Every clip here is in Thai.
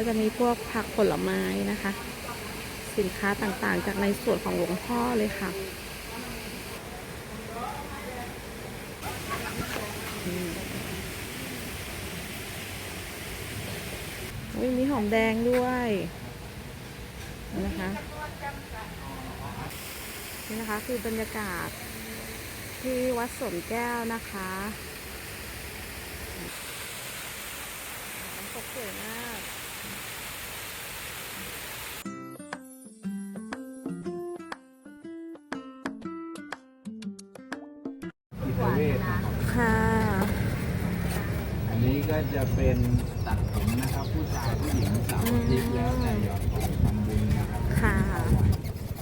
ก็จะมีพวกผักผลไม้นะคะ สินค้าต่างๆ จากในส่วนของหลวงพ่อเลยค่ะอืมอุ๊ยมีหอมแดงด้วยนะคะนี่นะคะคือบรรยากาศที่วัดสวนแก้วนะคะน้ำตกสวยมาก เวศนะครับค่ะ อันนี้ก็จะเป็นตัดผมนะครับ ผู้ชายผู้หญิงสาวอาทิตย์แล้วแต่ยอดของทำบุญนะครับค่ะ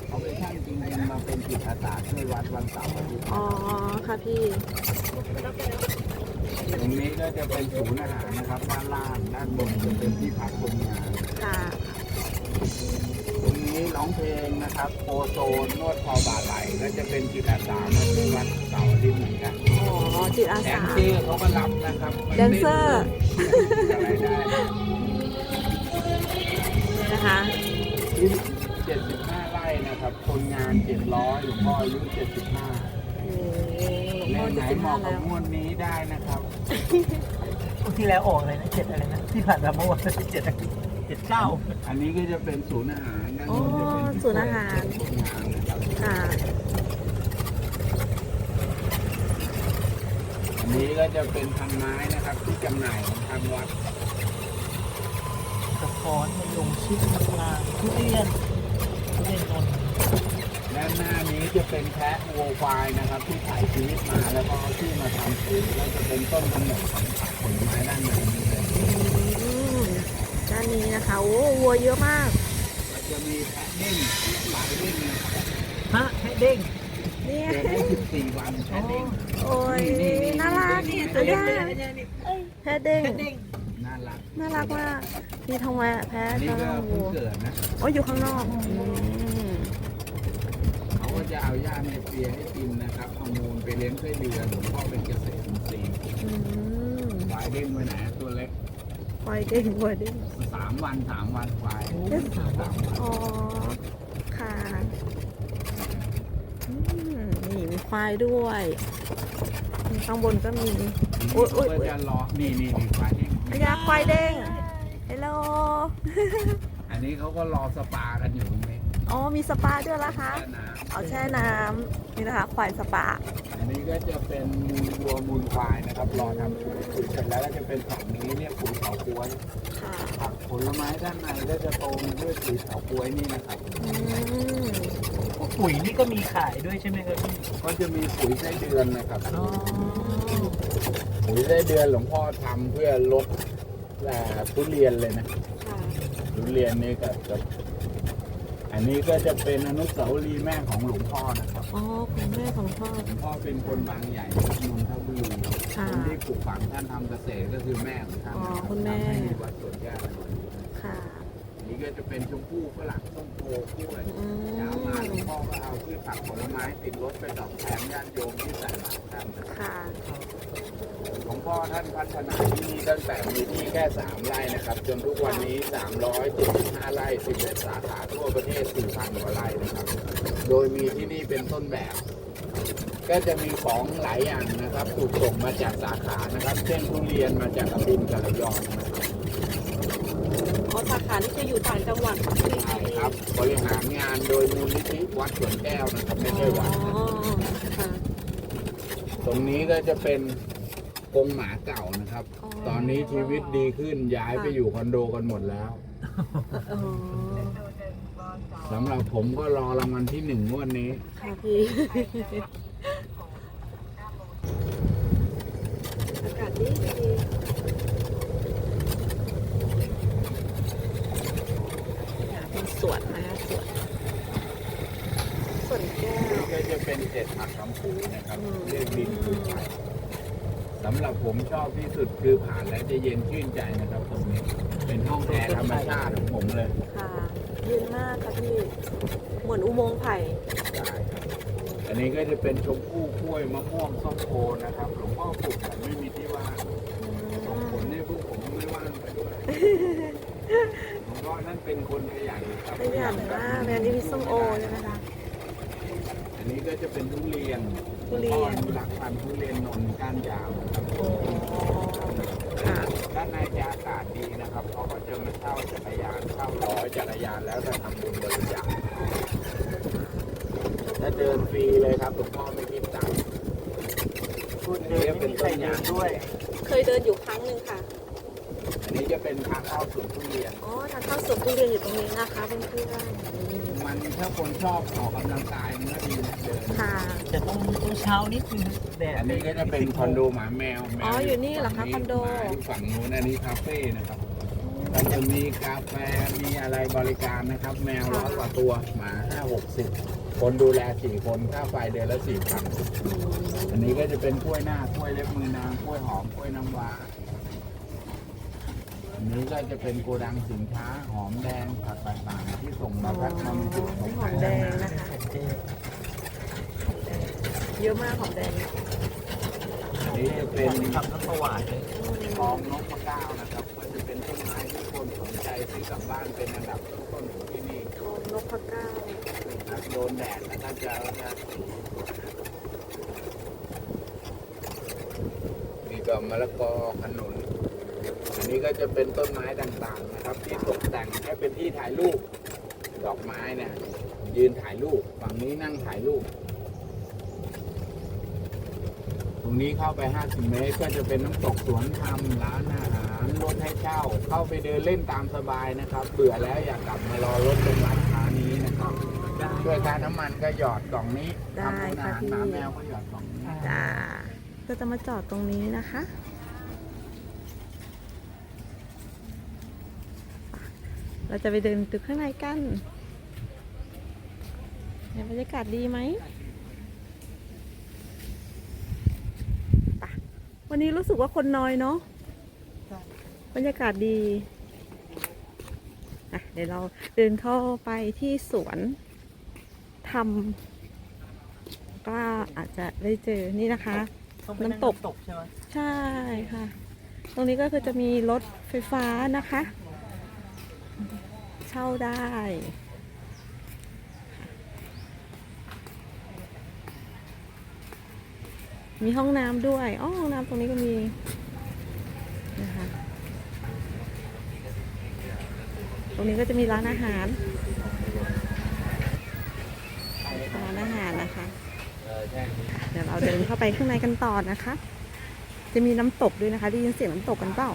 เขาเป็นช่างจริงๆมาเป็นจิตอาสาช่วยวัดวันเสาร์อาทิตย์อ๋อค่ะพี่ ตรงนี้ก็จะเป็นศูนย์อาหารนะครับด้านล่างด้านบนจะเป็นที่พักคนงานค่ะตรง นี้ร้องเพลงนะครับโอโซนนวดคอบาไหลก็จะเป็นจิตอาสามาช่วยวัดเสาร์อาทิตย์เหมือนกันอ๋อจิตอาแดสานเซอร์เขาก็รับนะครับแดนเซอร์อะไรได้นะคะที่75ไร่นะครับ คนงาน700หลวงพ่ออายุ75โอ้โหเลพ่อขไหนจะเหมามาะกัแล้บวงวดนี้ได้นะครับ ที่แล้วออกอะไรนะเจ็ดอะไรนะที่ผ่านมาเมื่อวานเจ็ด เจ็ดเก้าอันนี้ก็จะเป็นศูนย์อาหารด้านอ๋อบนจะเป็นศูนย์อาหารคนงานนะครับค่ะ อันนี้ก็จะเป็นพันไม้นะครับที่จำหน่ายของทางวัดกระท้อนมะยงชิดมะนาวทุเรียนทุเรียนนนท์ด้านหน้านี้จะเป็นแพะวัวควายนะครับ ที่ถ่ายชีวิตมาแล้วก็เอาที่มาทำปุ๋ยแล้วจะเป็นต้นกำเนิดของผักผลไม้ด้านในนี้เลยอืม ด้านนี้นะคะ โอ้วัวเยอะมากก็จะมีแพะนิ่งหลายนิ่งนะครับฮะให้เด้งเนี่ย เกิดได้14วันแพะนิ่งโอ้ยนี่นี่น่ารักนี่ตัวเด้ย่างนี่แพะเด้งเด้งน่ารักน่ารักมากมีทองแวะแพะอันนี้กระก็รอกเพิ่งวัวเกิดนะโอ้ยอยู่ข้างนอกอืมเขาก็จะเอาหญ้าเนเปียให้กินนะครับเอามูลไปเลี้ยงไส้เดือนหลวงพ่อเป็นเกษตรอินทรีย์อืมควายเด้งไว้ไหนตัวเล็ก ปล่อยเด้งปล่อยเด้งสามวันสามวันควายโอ้ยถามสามวันอ๋อ ค่ะอืมนี่มีควายด้วยข้างบนก็มีโอ๊ยโอ๊ยก็จะรอนี่นี่นี่ควายเด้งพญาควายเด้งเฮลโลอันนี้เขาก็รอสปากันอยู่ตรงนี้ อ๋อมีสปาด้วยละคะแช่น้เอาแช่น้ำนี่นะคะควายสปาำอันนี้ก็จะเป็นวัวมูลควายนะครับรอทำปุ๋ยปุ๋ยเสร็จแล้วก็จะเป็นฝั่งนี้เนี่ยปุ๋ยเผาก้วยค่ะผักผลไม้ด้านในก็จะโตมาด้วยปุ๋ยเผาก้วยนี่นะครับอืมพวกปุ๋ยนี่ก็มีขายด้วยใช่ไหมครับพี่ก็จะมีปุ๋ยไส้เดือนนะครับอ๋อปุ๋ยไส้เดือนหลวงพ่อทำเพื่อลดแอ่ทุเรียนเลยนะค่ะทุเรียนนี่ก็จะ อันนี้ก็จะเป็นอนุสาวรีย์แม่ของหลวงพ่อนะครับอ๋อคุณแม่ของพ่อ หลวงพ่อเป็นคนบางใหญ่ครับนนทบุรีค่ะ คนที่ปลูกฝังท่านทำเกษตรก็คือแม่ของท่านอ๋อนะรับคุณแม่ ทำให้มีวัดสวนแก้วในวันนี้ค่ะ อันนี้ก็จะเป็นชมพู่ฝรั่งส้มโอกล้วยอืเช้ามาหลวงมพ่อก็เอาพืชผักผลไม้ติดรถไปดอกแทนญาติโยมที่ใส่บาตรท่านนะครับ ค่ะ หลวงพ่อท่านพัฒนาที่นี่ตั้งแต่มีที่แค่ 3 ไร่นะครับ จนทุกวันนี้ 375ไร่ 11สาขาทั่วประเทศ4,000กว่าไร่นะครับ โดยมีที่นี่เป็นต้นแบบ ก็จะมีของหลายอย่างนะครับถูกส่งมาจากสาขานะครับ เช่นทุเรียนมาจากกระบินกับระยองนะครับอ๋อสาขานี่คืออยู่ต่างจังหวัดใช่ไหมใช่ครับบริหารงานโดยมูลนิธิวัดสวนแก้วนะครับไม่ใช่วัดนะอ๋อค่ะตรงนี้ก็จะเป็นกรงหมาเก่านะครับ อ๋อ ตอนนี้ชีวิตดีขึ้นย้ายไปอยู่คอนโดกันหมดแล้วอ๋อสำหรับผมก็รอรางวัลที่หนึ่งงวดนี้ ค่ะพี่อากาศดีดีเป็นสวนนะคะสวนสวนแก้วนี่ก็จะเป็นเจ็ดผักคำผูนะครับอืมเรียกดินคือไทย สำหรับผมชอบที่สุดคือผ่านแล้วจะเย็นชื่นใจนะครับตรงนี้ เป็นห้องแอร์ธรรมชาติของผมเลยค่ะเย็นมากค่ะพี่ เหมือนอุโมงค์ไผ่ ได้ครับอันนี้ก็จะเป็นชมพู่กล้วยมะม่วงส้มโอนะครับหลวงพ่อปลูกแต่ไม่มีที่ว่างอืส่งมผลให้พวกผมไม่ว่างไปด้วยหลวงพ่อนั่นเป็นคนขยันครับขยันมากเลยอันนี้มีส้มโอใช่ไหมคะ อันนี้ก็จะเป็นทุเรียน ทุเรียนหลวงพ่ออหลักพันธุ์ทุเรียนนนท์ก้านยาวครับโอ้ค่ะ ด้านในจะอากาศดีนะครับเขาก็จะมาเช่าจักรยานเช่าร้อยจักรยานแล้วจะทำบุญบริจาคถ้าเดินฟรีเลยครับหลวงพ่อไม่คิดตังค์คุณเดินไม่มีใครเดินด้วย เคยเดินอยู่ครั้งหนึ่งค่ะ อันนี้จะเป็นทางเข้าสวนทุเรียน อ๋อ ทางเข้าสวนทุเรียนอยู่ตรงนี้นะคะเพื่อนมัน ถ้าคนชอบออกกำลังกายมันก็ดีนะเดินๆค่ะจะต้องต้องเช้านิดนึงแดดอันนี้ก็จะเป็นคอนโดหมาแมวแมวอ๋ออยู่นี่เหรอคะฝั่งคอนโด หมาอยู่ฝั่งนู้นอันนี้คาเฟ่นะครับก็จะมีกาแฟมีอะไรบริการนะครับ แมวร้อยกว่าตัวหมาห้าหกสิบคนดูแลสี่คนค่าไฟเดือนละสี่พันอันนี้ก็จะเป็นกล้วยหน้ากล้วยเล็บมือนางกล้วยหอมกล้วยน้ำว้าอั นี้ก็จะเป็นโกดังสินค้าหอมแดงผักต่างๆที่ส่งมาพัดมาจุหอมแดงนะคะเจเยอะมากหอมแดงอันนี้จะเป็นนทำน้ำสวายเลยทองนกมะก้าวนะครับมันจะเป็นต้นไม้ที่คนสนใจซื้อกลับบ้านเป็นอันดับต้นๆของที่นี่ทองนกพะเก้านะโดนแดดแล้วก็จะจะมีกับมะละกอขนุน นนี้ก็จะเป็นต้นไม้ต่างๆนะครับ ที่ตกแต่งให้เป็นที่ถ่ายรูปดอกไม้เนี่ยยืนถ่ายรูปฝั่งนี้นั่งถ่ายรูป ตรงนี้เข้าไป 50 เมตร ก็จะเป็นน้ำตกสวนธรรมร้านอาหารรถให้เช่า เข้าไปเดินเล่นตามสบายนะครับ เบื่อแล้วอยากกลับมารอรถตรงร้านค้านี้นะครับช่วยการน้ำมันก็หยอดกล่องนี้ทำอาหารหมาแมวก็หยอดกล่องนี้จ้าก็จะมาจอดตรงนี้นะคะ เราจะไปเดินตึกข้างในกันเนี่ยบรรยากาศดีไหมไปวันนี้รู้สึกว่าคนน้อยเนาะบรรยากาศดีอะเดี๋ยวเราเดินเข้าไปที่สวนทำก็อาจจะได้เจอนี่นะคะ น้ำตกตกใช่ไหมใช่ค่ะ ตรงนี้ก็คือจะมีรถไฟฟ้านะคะเช่าได้ มีห้องน้ำด้วยอ๋อห้องน้ำตรงนี้ก็มีนะคะ ตรงนี้ก็จะมีร้านอาหารร้านอาหารนะคะ เดี๋ยวเราเดินเข้าไปข้างในกันต่อนะคะ จะมีน้ำตกด้วยนะคะ ได้ยินเสียงน้ำตกกันเปล่า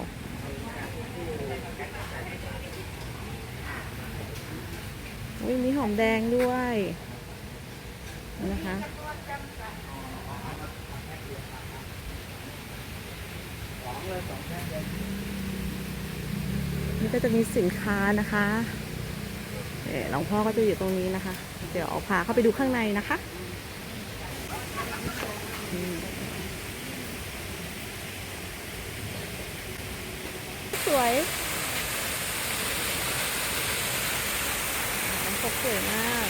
อุ้ยมีหอมแดงด้วยนะคะนี่ก็จะมีสินค้านะคะเออหลวงพ่อก็จะอยู่ตรงนี้นะคะ เดี๋ยวเอาพาเข้าไปดูข้างในนะคะสวย ขาสวยมาก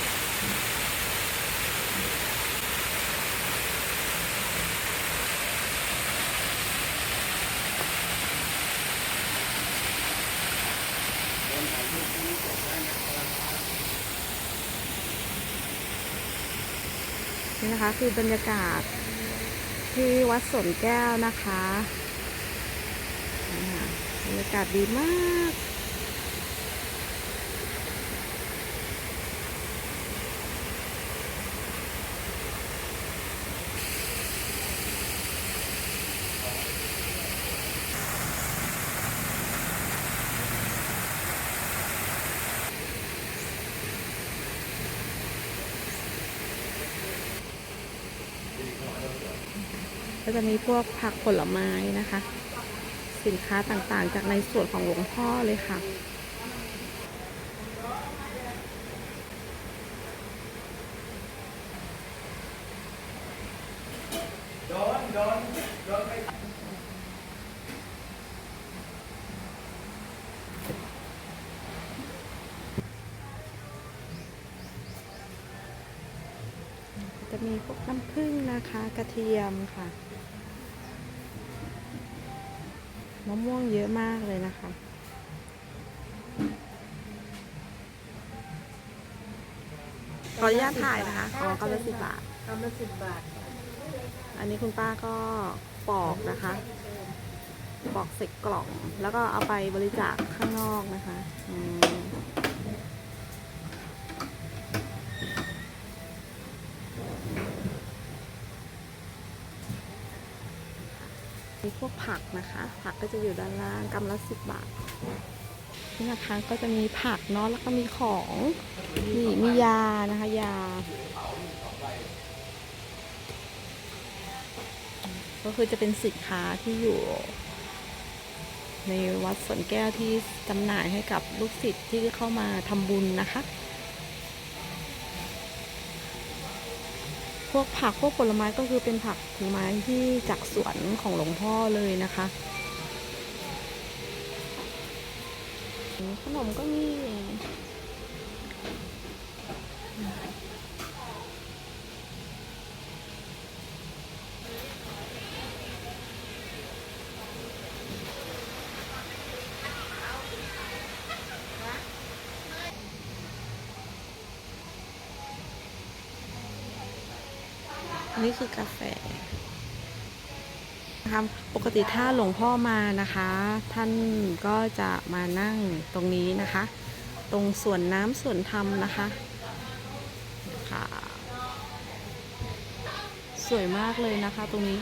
นี่นะคะคือบรรยากาศที่วัดสนแก้วนะคะบรรยากาศดีมาก ก็ จะมีพวกผักผลไม้นะคะ สินค้าต่างๆ จากในส่วนของหลวงพ่อเลยค่ะจะมีพวกน้ำผึ้งนะคะ กระเทียมค่ะ มะม่วงเยอะมากเลยนะคะ ขออนุญาตถ่ายนะคะอ๋อกำละสิบบาท กำละสิบบาท อันนี้คุณป้าก็ปอกนะคะ ปอกเสร็จกล่อง แล้วก็เอาไปบริจาคข้างนอกนะคะ อืม มีพวกผักนะคะ ผักก็จะอยู่ด้านล่างกำละสิบบาทนี่นะคะก็จะมีผักเนาะแล้วก็มีของนี่มียานะคะ ยา ก็คือจะเป็นสินค้าที่อยู่ ในวัดสวนแก้วที่จำหน่ายให้กับลูกศิษย์ที่เข้ามาทำบุญนะคะ พวกผักพวกผลไม้ก็คือเป็นผักผลไม้ที่จากสวนของหลวงพ่อเลยนะคะขนมก็มี นี่คือกาแฟนะคะปกติถ้าหลวงพ่อมานะคะ ท่านก็จะมานั่งตรงนี้นะคะ ตรงส่วนน้ำส่วนธรรมนะคะค่ะสวยมากเลยนะคะ ตรงนี้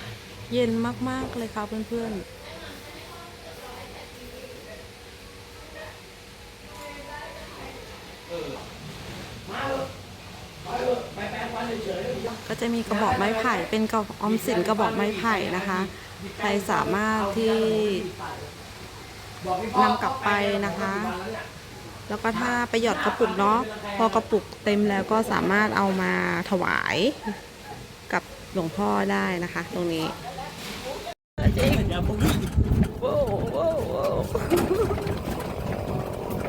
เย็นมากๆเลยค่ะเพื่อนๆ ก็จะมีกระบอกไม้ไผ่เป็นกระออมสินกระบอกไม้ไผ่นะคะ ใครสามารถที่นำกลับไปนะคะ แล้วก็ถ้าไปหยอดกระปุกเนาะพอกระปุกเต็มแล้วก็สามารถเอามาถวายกับหลวงพ่อได้นะคะ ตรงนี้จริงโว้โว้โว้ว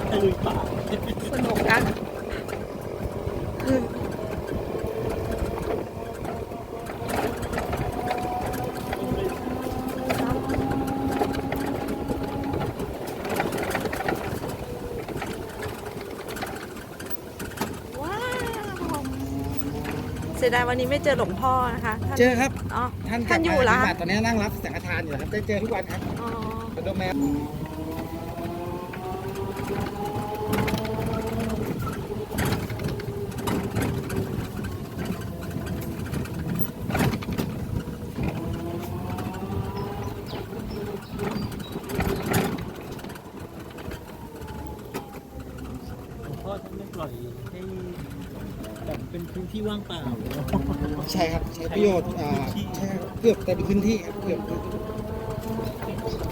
ตะลุยป่า สนุกกันว้าวเสี ยดายวันนี้ไม่เจอหลวงพ่อนะคะท่านเจอครับ อ๋อ ท่านท่านอยู่เหรอปฏิคะบัติตอนนี้นั่งรับสังฆทานอยู่ครับได้เจอทุกวันครับอ๋อ กระโดมแมว หลวงพ่อท่านไม่ปล่อยให้แบบเป็นพื้น ที่ว่างเปล่า ใช่ครับใช้ประโยชน์อ่าใช่ครับเกือบเต็มพื้นที่ครับเกือบ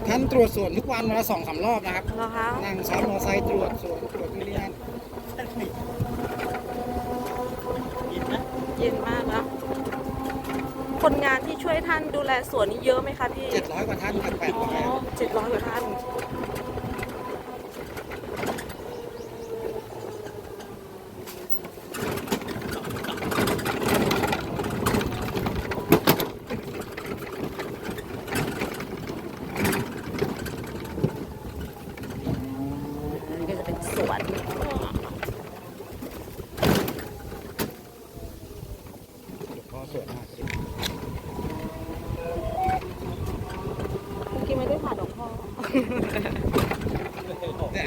ท่านตรวจส่วนทุกวันวันละสองสามรอบนะครับเหรอคะนั่งซ้อนมอเตอร์ไซค์ตรวจส่วนตรวจที่นี่นั่นเย็นนะเย็นมากแล้วคนงานที่ช่วยท่านดูแลสวนนี่เยอะไหมคะพี่เจ็ดร้อยกว่าท่านครับแปดอ๋อร้อย เจ็ดร้อยกว่าท่านนี่ก็จะเป็นสวน พอสวยมาก เมื่อกี้ไม่ได้ผ่านหลวงพ่อ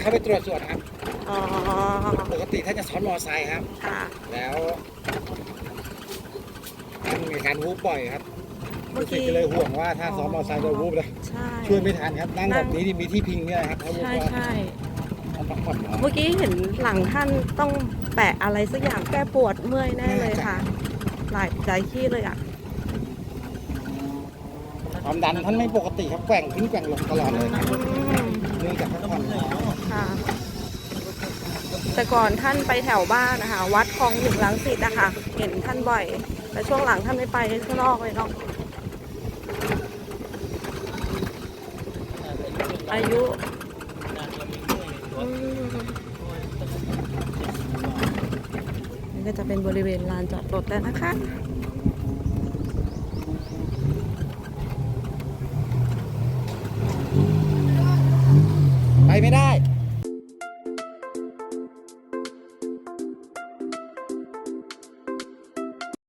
เนี่ยเข้าไปตรวจส่วนนะครับ อ๋อ ปกติท่านจะซ้อนมอเตอร์ไซค์ครับ ค่ะแล้วท่านมีการวูบบ่อยครับเมื่อรู้สึกกี้ ก็เลยห่วงว่าถ้าซ้อนมอเตอร์ไซค์จะวูบเลยใช่ ช่วยไม่ทันครับ นั่งแบบนี้ที่มีที่พิงเนี่ยนะครับเขาบอกใช่ว่าใช่ต้องพักผ่อนน้อยเมื่อกี้เห็นหลังท่านต้องแปะอะไรสักอย่างแก้ปวดเมื่อยแน่เลยค่ะ หลายหลายที่เลยอะ ความดันท่านไม่ปกติครับแกว่งขึ้นแกว่งลงตลอดเลยครับอืมเนื่องจากพักผ่อนน้อย ค่ะ แต่ก่อนท่านไปแถวบ้านนะคะ วัดคลองหนึ่งลังสิตนะคะเห็นท่านบ่อย แต่ช่วงหลังท่านไม่ไปข้างนอกเลยเนาะอายุนี่ก็จะเป็นบริเวณลานจอดรถแล้วนะคะไปไม่ได้